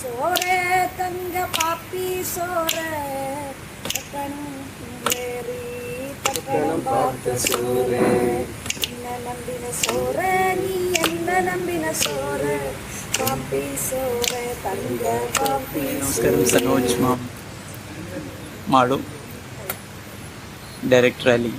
சோரே தங்க பாப்பி சோரே பார்த்த சோரே என்ன நம்பின சோரே நீ என்ன நம்பின சோரே பாப்பி சோரே தங்க பாப்பி நமஸ்காரம் சரோஜ் மாம் மாடும் director Ali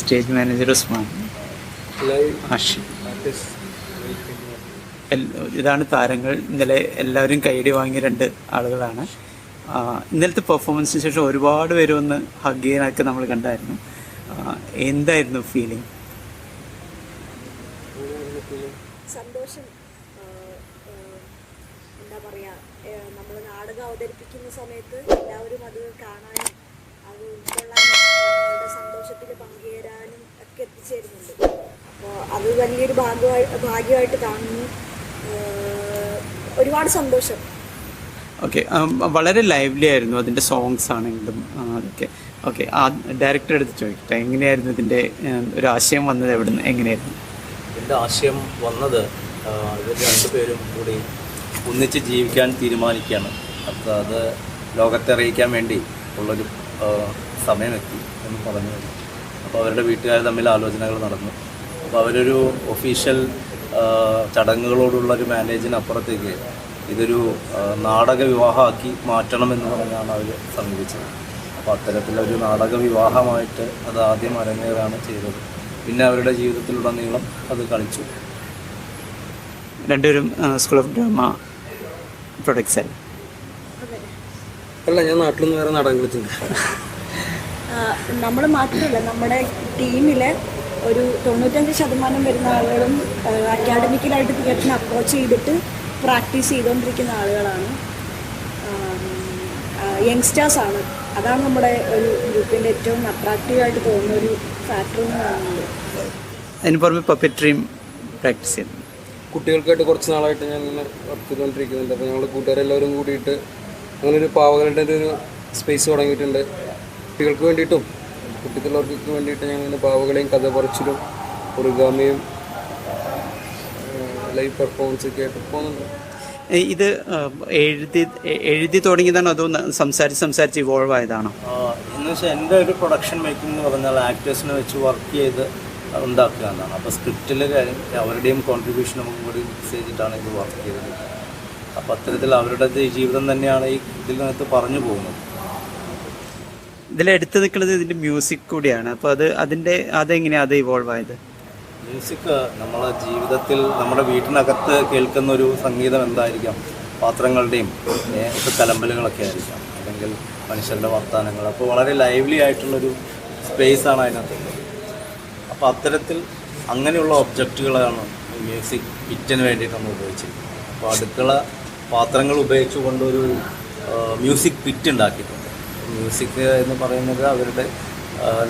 stage manager Usman Ashi ഇതാണ് താരങ്ങൾ. ഇന്നലെ എല്ലാവരും കൈയടി വാങ്ങിയ രണ്ട് ആളുകളാണ്. ഇന്നലത്തെ പെർഫോമൻസിന് ശേഷം ഒരുപാട് പേര് വന്ന് ഹഗ് ചെയ്യാനൊക്കെ നമ്മൾ കണ്ടായിരുന്നു. എന്തായിരുന്നു ഫീലിംഗ് സന്തോഷം. എന്താ പറയുക നമ്മൾ നാടകം അവതരിപ്പിക്കുന്ന സമയത്ത് എല്ലാവരും അത് കാണാനും സന്തോഷത്തിൽ പങ്കുചേരാനും ഒക്കെ എത്തിച്ചേരുന്നുണ്ട്. അപ്പോൾ അത് വലിയൊരു ഭാഗ്യമായി ഭാഗ്യമായിട്ട് കാണുന്നു. ഒരുപാട് സന്തോഷം. ഓക്കെ വളരെ ലൈവ്ലി ആയിരുന്നു അതിന്റെ സോങ്സ് ആണെങ്കിലും അതൊക്കെ. ഓക്കെ ആ ഡയറക്ടർ എടുത്ത് ചോദിക്കട്ടെ എങ്ങനെയായിരുന്നു ഇതിന്റെ ഒരു ആശയം വന്നത് എവിടെ നിന്ന് എങ്ങനെയായിരുന്നു? എന്റെ ആശയം വന്നത് ഇവർ രണ്ടുപേരും കൂടി ഒന്നിച്ച് ജീവിക്കാൻ തീരുമാനിക്കുകയാണ്. അപ്പോൾ അത് ലോകത്തെ അറിയിക്കാൻ വേണ്ടി ഉള്ളൊരു സമയമെത്തി എന്ന് പറഞ്ഞു അപ്പോൾ അവരുടെ വീട്ടുകാർ തമ്മിൽ ആലോചനകൾ നടന്നു. അപ്പോൾ അവരൊരു ഒഫീഷ്യൽ ആ, ചടങ്ങുകളോടുള്ളൊരു മാനേജിനപ്പുറത്തേക്ക് ഇതൊരു നാടക വിവാഹമാക്കി മാറ്റണമെന്ന് പറഞ്ഞാണ് അവർ സമീപിച്ചത്. അപ്പോൾ അത്തരത്തിലൊരു നാടക വിവാഹമായിട്ട് അത് ആദ്യം അരങ്ങേറാണ് ചെയ്തത്. പിന്നെ അവരുടെ ജീവിതത്തിലുടനീളം അത് കളിച്ചു. രണ്ടുപേരും സ്കൂൾ ഓഫ് ഡ്രാമ പ്രൊഡക്ട്സ് അല്ലേ അല്ല ഞാൻ നാട്ടിൽ നിന്ന് വേറെ നാടകം കളിച്ചിട്ടുണ്ട് നമ്മൾ മാത്രമല്ല നമ്മുടെ ടീമിലെ ഒരു തൊണ്ണൂറ്റഞ്ച് ശതമാനം വരുന്ന ആളുകളും അക്കാഡമിക്കലായിട്ട് തിയേറ്ററിനെ അപ്രോച്ച് ചെയ്തിട്ട് പ്രാക്ടീസ് ചെയ്തുകൊണ്ടിരിക്കുന്ന ആളുകളാണ്. യങ്സ്റ്റേഴ്സ് ആണ്. അതാണ് നമ്മുടെ ഒരു ഗ്രൂപ്പിന്റെ ഏറ്റവും അട്രാക്റ്റീവായിട്ട് തോന്നുന്ന ഒരു ഫാക്ടർ എന്ന് പറയുന്നത്. അതിന് പുറമെ പപ്പറ്റ്രിയും പ്രാക്ടീസ് ചെയ്യുന്നു കുട്ടികൾക്കായിട്ട് കുറച്ച് നാളായിട്ട് ഞാൻ ഇങ്ങനെ വർക്ക് ചെയ്തുകൊണ്ടിരിക്കുന്നുണ്ട് അപ്പോൾ ഞങ്ങൾ കൂട്ടുകാരെല്ലാവരും കൂടിയിട്ട് അങ്ങനെ ഒരു പാവകളുടെ ഒരു സ്പേസ് തുടങ്ങിയിട്ടുണ്ട്. കുട്ടികൾക്ക് വേണ്ടിയിട്ടും കുട്ടികളുള്ളവർക്ക് വേണ്ടിയിട്ട് ഞങ്ങൾ ഇങ്ങനെ പാവകളെയും കഥ പറച്ചിലും ഒറിഗാമിയും ലൈവ് പെർഫോമൻസ് ഒക്കെ ആയിട്ട് പോകുന്നുണ്ട്. ഇത് എഴുതി എഴുതി തുടങ്ങിയതാണോ അതോ സംസാരിച്ച് സംസാരിച്ച് ഇവോൾവ് ആയതാണോ? എന്ന് വെച്ചാൽ എന്റെ ഒരു പ്രൊഡക്ഷൻ മേക്കിംഗ് എന്ന് പറഞ്ഞാൽ ആക്ടേഴ്സിനെ വെച്ച് വർക്ക് ചെയ്ത് ഉണ്ടാക്കുക എന്നാണ്. അപ്പോൾ സ്ക്രിപ്റ്റിൽ അവരുടെയും കോൺട്രിബ്യൂഷൻ നമുക്ക് കൂടി മിക്സ് ചെയ്തിട്ടാണ് ഇത് വർക്ക് ചെയ്തത്. അപ്പോൾ അത്തരത്തിൽ അവരുടെ ജീവിതം തന്നെയാണ് ഈ ഇതിനകത്ത് പറഞ്ഞു പോകുന്നത്. ഇതിൽ എടുത്തു നിൽക്കുന്നത് ഇതിന്റെ മ്യൂസിക് കൂടിയാണ്. അപ്പോൾ അത് അതിന്റെ അതെങ്ങനെയാണ് അത് ഇവോൾവ് ആയത്? മ്യൂസിക് നമ്മളെ ജീവിതത്തിൽ നമ്മുടെ വീട്ടിനകത്ത് കേൾക്കുന്ന ഒരു സംഗീതം എന്തായിരിക്കാം? പാത്രങ്ങളുടെയും ഒക്കെ കലമ്പലുകളൊക്കെ ആയിരിക്കാം. അല്ലെങ്കിൽ മനുഷ്യരുടെ വർത്തമാനങ്ങൾ അപ്പോൾ വളരെ ലൈവ്ലി ആയിട്ടുള്ളൊരു സ്പേസാണ് അതിനകത്ത് അപ്പോൾ അത്തരത്തിൽ അങ്ങനെയുള്ള ഒബ്ജക്റ്റുകളാണ് മ്യൂസിക് പിറ്റിന് വേണ്ടിയിട്ട് നമ്മൾ ഉപയോഗിച്ചിരിക്കുന്നത്. അപ്പോൾ അടുക്കള പാത്രങ്ങൾ ഉപയോഗിച്ചുകൊണ്ടൊരു മ്യൂസിക് പിറ്റ് ഉണ്ടാക്കിയിട്ടുണ്ട്. മ്യൂസിക് എന്ന് പറയുന്നത് അവരുടെ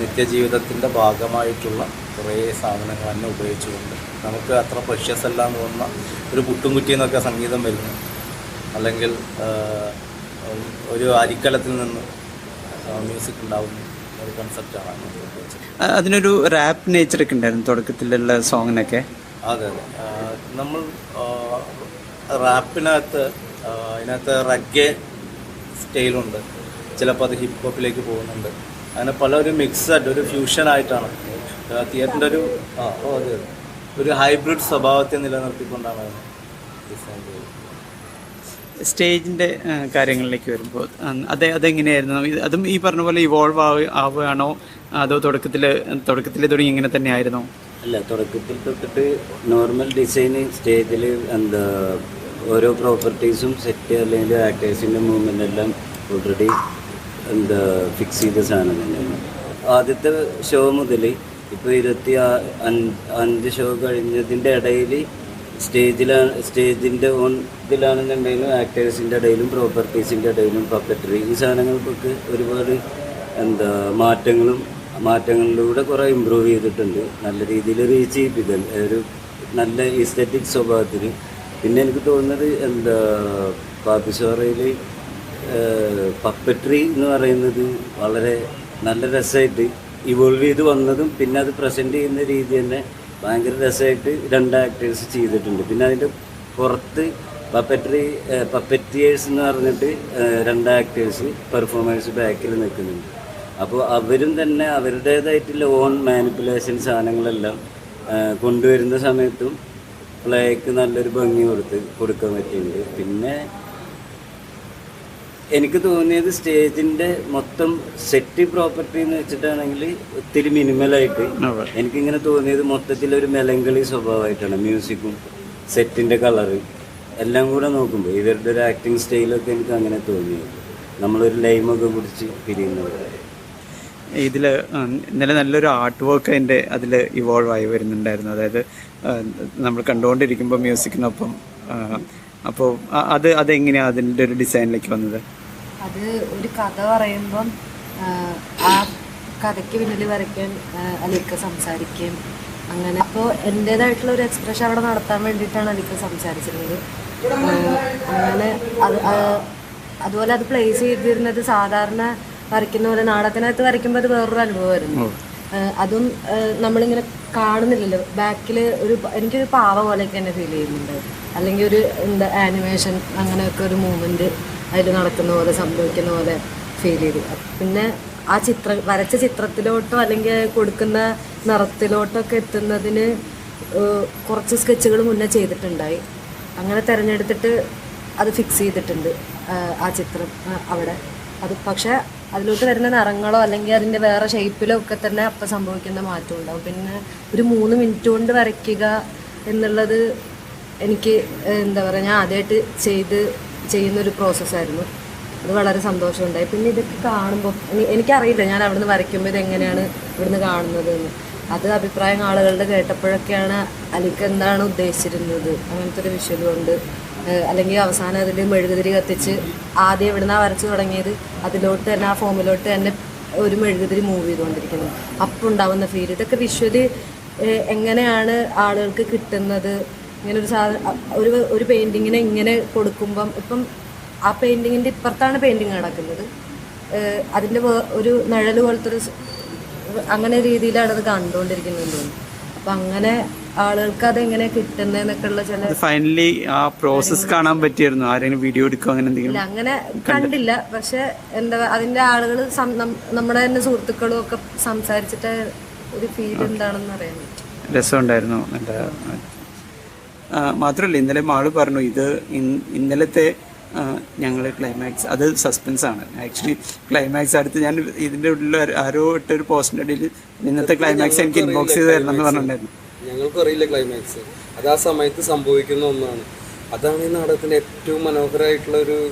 നിത്യജീവിതത്തിന്റെ ഭാഗമായിട്ടുള്ള കുറേ സാധനങ്ങൾ തന്നെ ഉപയോഗിച്ചുകൊണ്ട് നമുക്ക് അത്ര പ്രഷ്യസ് അല്ല എന്ന് തോന്നുന്ന ഒരു പുട്ടും കുറ്റിയെന്നൊക്കെ സംഗീതം വരുന്നു. അല്ലെങ്കിൽ ഒരു അരിക്കലത്തിൽ നിന്ന് മ്യൂസിക് ഉണ്ടാവുന്നു ഒരു കൺസെപ്റ്റാണ് അതിനൊരു റാപ്പ് നേച്ചറൊക്കെ ഉണ്ടായിരുന്നു തുടക്കത്തിലുള്ള സോങ്ങിനൊക്കെ അതെ അതെ. നമ്മൾ റാപ്പിനകത്ത് അതിനകത്ത് റഗ്ഗെ സ്റ്റൈലുണ്ട് ചിലപ്പോൾ അത് ഹിപ്പ് ഹോപ്പിലേക്ക് പോകുന്നുണ്ട്. അങ്ങനെ പല ഒരു മിക്സഡ് ഒരു ഫ്യൂഷൻ ആയിട്ടാണ് തിയേറ്ററിന്റെ ഒരു ആ ഓ അതെ. ഒരു ഹൈബ്രിഡ് സ്വഭാവത്തെ നിലനിർത്തിക്കൊണ്ടാണ് ഡിസൈൻ ചെയ്തത്. സ്റ്റേജിന്റെ കാര്യങ്ങളിലേക്ക് വരുമ്പോൾ അതെ അത് അതെങ്ങനെയായിരുന്നു? അതും ഈ പറഞ്ഞ പോലെ ഇവോൾവ് ആവുകയാണോ? അതോ തുടക്കത്തിൽ തുടക്കത്തിൽ തുടങ്ങി ഇങ്ങനെ തന്നെ ആയിരുന്നോ അല്ല തുടക്കത്തിൽ തൊട്ടിട്ട് നോർമൽ ഡിസൈന് സ്റ്റേജിൽ എന്താ ഓരോ പ്രോപ്പർട്ടീസും സെറ്റ് അല്ലെങ്കിൽ ആക്ടേഴ്സിന്റെ മൂവ്മെന്റ് എല്ലാം ഓൾറെഡി എന്താ ഫിക്സ് ചെയ്ത സാധനം തന്നെയാണ്. ആദ്യത്തെ ഷോ മുതൽ ഇപ്പോൾ ഇരുപത്തി അഞ്ച് ഷോ കഴിഞ്ഞതിന്റെ ഇടയിൽ സ്റ്റേജിലാണ് സ്റ്റേജിന്റെ ഓൺ ഇതിലാണെന്നുണ്ടെങ്കിലും ആക്ടേഴ്സിന്റെ ഇടയിലും പ്രോപ്പർട്ടീസിന്റെ ഇടയിലും പപ്പറ്ററി ഈ സാധനങ്ങൾക്കൊക്കെ ഒരുപാട് എന്താ മാറ്റങ്ങളും മാറ്റങ്ങളിലൂടെ കുറേ ഇമ്പ്രൂവ് ചെയ്തിട്ടുണ്ട്. നല്ല രീതിയിൽ റീച്ച് ചെയ്യിപ്പിക്കൽ ഒരു നല്ല ഇസ്തറ്റിക് സ്വഭാവത്തിൽ പിന്നെ എനിക്ക് തോന്നുന്നത് എന്താ പാപ്പിസോറയിൽ പപ്പട്രി എന്ന് പറയുന്നത് വളരെ നല്ല രസമായിട്ട് ഇവോൾവ് ചെയ്ത് വന്നതും പിന്നെ അത് പ്രസന്റ് ചെയ്യുന്ന രീതി തന്നെ ഭയങ്കര രസമായിട്ട് രണ്ട് ആക്ടേഴ്സ് ചെയ്തിട്ടുണ്ട്. പിന്നെ അതിന്റെ പുറത്ത് പപ്പറ്ററി പപ്പറ്റിയേഴ്സ് എന്ന് പറഞ്ഞിട്ട് രണ്ട് ആക്ടേഴ്സ് പെർഫോമേഴ്സ് ബാക്കിൽ നിൽക്കുന്നുണ്ട്. അപ്പോൾ അവരും തന്നെ അവരുടേതായിട്ടുള്ള ഓൺ മാനിപ്പുലേഷൻ സാധനങ്ങളെല്ലാം കൊണ്ടുവരുന്ന സമയത്തും പ്ലേക്ക് നല്ലൊരു ഭംഗി കൊടുത്ത് കൊടുക്കാൻ പറ്റിയിട്ടുണ്ട്. പിന്നെ എനിക്ക് തോന്നിയത് സ്റ്റേജിന്റെ മൊത്തം സെറ്റ് പ്രോപ്പർട്ടി എന്ന് വെച്ചിട്ടാണെങ്കിൽ ഒത്തിരി മിനിമലായിട്ട്. എനിക്കിങ്ങനെ തോന്നിയത് മൊത്തത്തിൽ ഒരു മെലങ്കളി സ്വഭാവമായിട്ടാണ്. മ്യൂസിക്കും സെറ്റിന്റെ കളറ് എല്ലാം കൂടെ നോക്കുമ്പോൾ ഇവരുടെ ഒരു ആക്ടിങ് സ്റ്റൈലൊക്കെ എനിക്ക് അങ്ങനെ തോന്നിയത്. നമ്മളൊരു ലൈമൊക്കെ പിടിച്ച് പിരിയുന്നത്. ഇതിൽ ഇന്നലെ നല്ലൊരു ആർട്ട് വർക്ക് അതിന്റെ അതിൽ ഇവോൾവ് ആയി വരുന്നുണ്ടായിരുന്നു. അതായത് നമ്മൾ കണ്ടുകൊണ്ടിരിക്കുമ്പോൾ മ്യൂസിക്കിനൊപ്പം അപ്പോൾ അത് അതെങ്ങനെയാണ് അതിന്റെ ഒരു ഡിസൈനിലേക്ക് വന്നത്? അത് ഒരു കഥ പറയുമ്പം ആ കഥയ്ക്ക് പിന്നിൽ വരയ്ക്കാൻ അലിക്ക സംസാരിക്കുകയും അങ്ങനെ അപ്പോൾ എന്റേതായിട്ടുള്ള ഒരു എക്സ്പ്രഷൻ അവിടെ നടത്താൻ വേണ്ടിയിട്ടാണ് അലിക്ക സംസാരിച്ചിരുന്നത്. അങ്ങനെ അത് അതുപോലെ അത് പ്ലേസ് ചെയ്തിരുന്നത് സാധാരണ വരയ്ക്കുന്ന പോലെ നാടകത്തിനകത്ത് വരയ്ക്കുമ്പോൾ അത് വേറൊരു അനുഭവമായിരുന്നു. അതും നമ്മളിങ്ങനെ കാണുന്നില്ലല്ലോ. ബാക്കിൽ ഒരു എനിക്കൊരു പാവ പോലെയൊക്കെ തന്നെ ഫീൽ ചെയ്യുന്നുണ്ട്. അല്ലെങ്കിൽ ഒരു എന്താ ആനിമേഷൻ അങ്ങനെയൊക്കെ ഒരു മൂവ്മെന്റ് അതിൽ നടക്കുന്ന പോലെ സംഭവിക്കുന്ന പോലെ ഫീൽ ചെയ്തു. പിന്നെ ആ ചിത്ര വരച്ച ചിത്രത്തിലോട്ടോ അല്ലെങ്കിൽ കൊടുക്കുന്ന നിറത്തിലോട്ടൊക്കെ എത്തുന്നതിന് കുറച്ച് സ്കെച്ചുകൾ മുന്നേ ചെയ്തിട്ടുണ്ടായി. അങ്ങനെ തിരഞ്ഞെടുത്തിട്ട് അത് ഫിക്സ് ചെയ്തിട്ടുണ്ട് ആ ചിത്രം അവിടെ. അത് പക്ഷേ അതിലോട്ട് വരുന്ന നിറങ്ങളോ അല്ലെങ്കിൽ അതിന്റെ വേറെ ഷേപ്പിലോ ഒക്കെ തന്നെ അപ്പം സംഭവിക്കുന്ന മാറ്റം ഉണ്ടാവും. പിന്നെ ഒരു മൂന്ന് മിനിറ്റ് കൊണ്ട് വരയ്ക്കുക എന്നുള്ളത് എനിക്ക് എന്താ പറയുക ഞാൻ ആദ്യമായിട്ട് ചെയ്ത് ചെയ്യുന്നൊരു പ്രോസസ്സായിരുന്നു അത് വളരെ സന്തോഷമുണ്ടായി. പിന്നെ ഇതൊക്കെ കാണുമ്പോൾ എനിക്കറിയില്ല. ഞാൻ അവിടുന്ന് വരയ്ക്കുമ്പോൾ ഇതെങ്ങനെയാണ് ഇവിടുന്ന് കാണുന്നത് എന്ന് അത് അഭിപ്രായം ആളുകളുടെ കേട്ടപ്പോഴൊക്കെയാണ് അലിക്ക് എന്താണ് ഉദ്ദേശിച്ചിരുന്നത് അങ്ങനത്തെ ഒരു വിഷ്വൽ കൊണ്ട്. അല്ലെങ്കിൽ അവസാനം അതിൽ മെഴുകുതിരി കത്തിച്ച് ആദ്യം ഇവിടുന്ന് വരച്ച് തുടങ്ങിയത്. അതിലോട്ട് തന്നെ ആ ഫോമിലോട്ട് തന്നെ ഒരു മെഴുകുതിരി മൂവ് ചെയ്തുകൊണ്ടിരിക്കുന്നു അപ്പം ഉണ്ടാവുന്ന ഫീൽ ഇതൊക്കെ വിഷ്വലി എങ്ങനെയാണ് ആളുകൾക്ക് കിട്ടുന്നത്? ഇങ്ങനെ ഒരു സാധനം ഒരു ഒരു പെയിന്റിങ്ങിനെ ഇങ്ങനെ കൊടുക്കുമ്പം ഇപ്പം ആ പെയിന്റിങ്ങിന്റെ ഇപ്പുറത്താണ് പെയിന്റിങ് നടക്കുന്നത്. അതിന്റെ ഒരു നിഴൽ പോലത്തെ ഒരു അങ്ങനെ രീതിയിലാണ് അത് കണ്ടുകൊണ്ടിരിക്കുന്നത് തോന്നുന്നു. അപ്പം അങ്ങനെ ആളുകൾക്ക് അത് കിട്ടുന്നതെന്നൊക്കെ ഉള്ള ചില ഫൈനലി ആ പ്രോസസ് കാണാൻ പറ്റിയിരുന്നു ആരെങ്കിലും വീഡിയോ എടുക്കുക അങ്ങനെ എന്തെങ്കിലും? അങ്ങനെ കണ്ടില്ല. പക്ഷെ എന്താ അതിന്റെ ആളുകൾ നമ്മുടെ തന്നെ സുഹൃത്തുക്കളും ഒക്കെ സംസാരിച്ചിട്ട് ഒരു ഫീൽ എന്താണെന്ന് അറിയാൻ പറ്റും. രസമുണ്ടായിരുന്നു. മാത്രമല്ല ഇന്നലെ മാൾ പറഞ്ഞു ഇത് ഇന്നലത്തെ ഞങ്ങൾ ക്ലൈമാക്സ് അത് സസ്പെൻസ് ആണ്. ആക്ച്വലി ക്ലൈമാക്സ് അടുത്ത് ഞാൻ ഇതിന്റെ ഉള്ളിൽ ആരോ- ഇട്ടൊരു പോസ്റ്റിന്റെ ഇടയിൽ ഇന്നത്തെ ക്ലൈമാക്സ് എനിക്ക് ഇൻബോക്സ് ചെയ്ത് തരണം എന്ന് പറഞ്ഞിട്ടുണ്ടായിരുന്നു. ഞങ്ങൾക്കും അറിയില്ല ക്ലൈമാക്സ് അത് ആ സമയത്ത് സംഭവിക്കുന്ന ഒന്നാണ്. അതാണ് ഈ നാടകത്തിന്റെ ഏറ്റവും മനോഹരമായിട്ടുള്ള ഒരു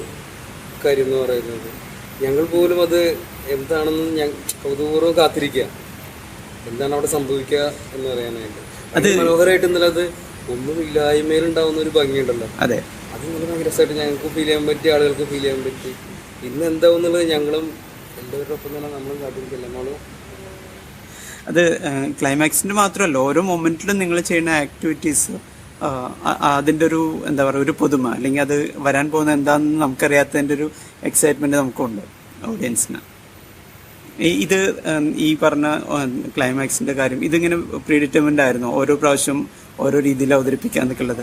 കാര്യം എന്ന് പറയുന്നത്. ഞങ്ങൾ പോലും അത് എന്താണെന്ന് ഞാൻ കൗതുകപൂർവം കാത്തിരിക്കുക. എന്താണ് അവിടെ സംഭവിക്കുക എന്ന് പറയാനായിട്ട്. അത് മനോഹരമായിട്ട് ഇന്നലെ അത് ഒന്നുമില്ലായ്മയിലുണ്ടാവുന്ന ഒരു ഭംഗിയുണ്ടല്ലോ. അതെ. അത് ഭയങ്കര രസമായിട്ട് ഞങ്ങൾക്ക് ഫീൽ ചെയ്യാൻ പറ്റി ആളുകൾക്ക് ഫീൽ ചെയ്യാൻ പറ്റി. ഇന്ന് എന്താവും എന്നുള്ളത് ഞങ്ങളും എല്ലാവരുടെ ഒപ്പം തന്നെ നമ്മളും കാത്തിരിക്കില്ല നമ്മളും അത് ക്ലൈമാക്സിന്റെ മാത്രമല്ല ഓരോ മൊമെന്റിലും നിങ്ങൾ ചെയ്യുന്ന ആക്ടിവിറ്റീസ് അതിന്റെ ഒരു എന്താ പറയുക ഒരു പുതുമ. അല്ലെങ്കിൽ അത് വരാൻ പോകുന്ന എന്താണെന്ന് നമുക്കറിയാത്തതിന്റെ ഒരു എക്സൈറ്റ്മെന്റ് നമുക്കുണ്ട് ഓഡിയൻസിന് ഇത് ഈ പറഞ്ഞ ക്ലൈമാക്സിന്റെ കാര്യം ഇതിങ്ങനെ പ്രീഡിറ്റർമെന്റ് ആയിരുന്നു. ഓരോ പ്രാവശ്യം ഓരോ രീതിയിൽ അവതരിപ്പിക്കാൻ എന്നൊക്കെയുള്ളത്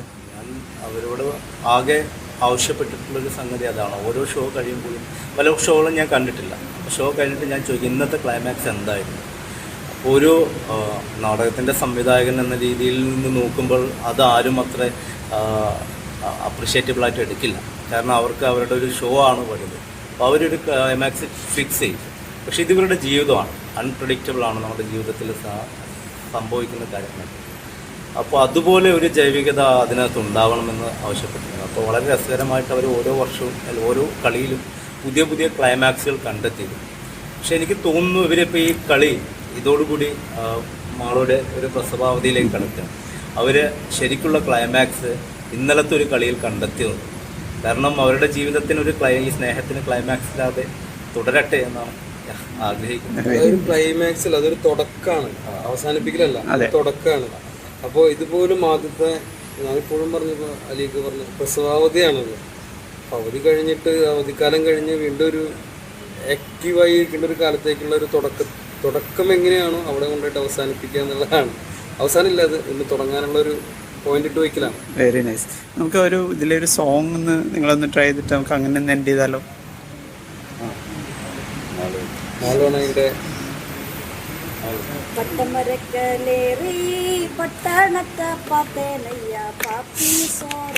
അവരോട് ആകെ ആവശ്യപ്പെട്ടിട്ടുള്ളൊരു സംഗതി അതാണ്. ഓരോ ഷോ കഴിയുമ്പോഴും പല ഷോകളും ഞാൻ കണ്ടിട്ടില്ല. ഷോ കഴിഞ്ഞിട്ട് ഞാൻ ചോദിക്കും ഇന്നത്തെ ക്ലൈമാക്സ് എന്തായിരുന്നു? ഒരു നാടകത്തിന്റെ സംവിധായകൻ എന്ന രീതിയിൽ നിന്ന് നോക്കുമ്പോൾ അതാരും അത്ര അപ്രിഷ്യേറ്റബിളായിട്ട് എടുക്കില്ല. കാരണം അവർക്ക് അവരുടെ ഒരു ഷോ ആണ് വരുന്നത്. അപ്പോൾ അവരൊരു ക്ലൈമാക്സ് ഫിക്സ് ചെയ്യും. പക്ഷേ ഇതിവരുടെ ജീവിതമാണ്. അൺപ്രഡിക്റ്റബിളാണ് നമ്മുടെ ജീവിതത്തിൽ സംഭവിക്കുന്ന കാര്യങ്ങൾ അപ്പോൾ അതുപോലെ ഒരു ജൈവികത അതിനകത്ത് ഉണ്ടാവണമെന്ന് ആവശ്യപ്പെട്ടിരുന്നു. അപ്പോൾ വളരെ രസകരമായിട്ട് അവർ ഓരോ വർഷവും അല്ലെങ്കിൽ ഓരോ കളിയിലും പുതിയ പുതിയ ക്ലൈമാക്സുകൾ കണ്ടെത്തിയിരുന്നു. പക്ഷെ എനിക്ക് തോന്നുന്നു ഇവരിപ്പോൾ ഈ കളി ഇതോടുകൂടി മാളോടെ ഒരു പ്രസവാവധിയിലേക്ക് കടക്കുക. അവർ ശരിക്കുള്ള ക്ലൈമാക്സ് ഇന്നലത്തെ ഒരു കളിയിൽ കണ്ടെത്തിയത്. കാരണം അവരുടെ ജീവിതത്തിന് ഒരു ക്ലൈ ഈ സ്നേഹത്തിന് ക്ലൈമാക്സ് ഇല്ലാതെ തുടരട്ടെ എന്നാണ് ആഗ്രഹിക്കുന്നത്. ക്ലൈമാക്സിൽ അതൊരു തുടക്കമാണ് അവസാനിപ്പിക്കലല്ല തുടക്കമാണ് തുടക്കാണ്. അപ്പോൾ ഇതുപോലും ആദ്യത്തെ ഞാനിപ്പോഴും പറഞ്ഞു അലിക്ക് പറഞ്ഞു പ്രസവാവധിയാണത്. അവധി കഴിഞ്ഞിട്ട് അവധിക്കാലം കഴിഞ്ഞ് വീണ്ടും ഒരു ആക്റ്റീവായി ഇരിക്കേണ്ട ഒരു കാലത്തേക്കുള്ള ഒരു തുടക്കം തുടക്കം എങ്ങനെയാണോ അവിടെ കൊണ്ടുപോയിട്ട് അവസാനിപ്പിക്കുക എന്നുള്ളതാണ്. അവസാനമില്ല അത് ഒന്ന് തുടങ്ങാനുള്ള ഒരു പോയിന്റ് ഇട്ട് വയ്ക്കലാണ് വെരി നൈസ് നമുക്ക് ഒരു ഇതിലൊരു സോങ് ഒന്ന് നിങ്ങളൊന്ന് ട്രൈ ചെയ്തിട്ട് നമുക്ക് അങ്ങനെ ഒന്ന് എൻഡ് ചെയ്താലോ? നാലോണ അതിന്റെ பட்டமரக்கலேறி பட்டணத்தை பார்த்தேன் ஐயா பாப்பி சோர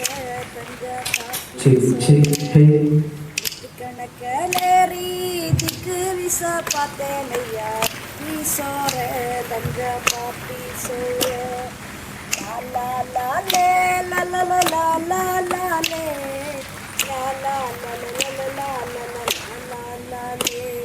தஞ்ச பாப்பி கணக்கலேறி திக்கு விச பார்த்தேன் ஐயா பாப்பி சோர தஞ்ச பாப்பி சோர லா லா லே லா லா லா லா லா லா லே லா லா லா லா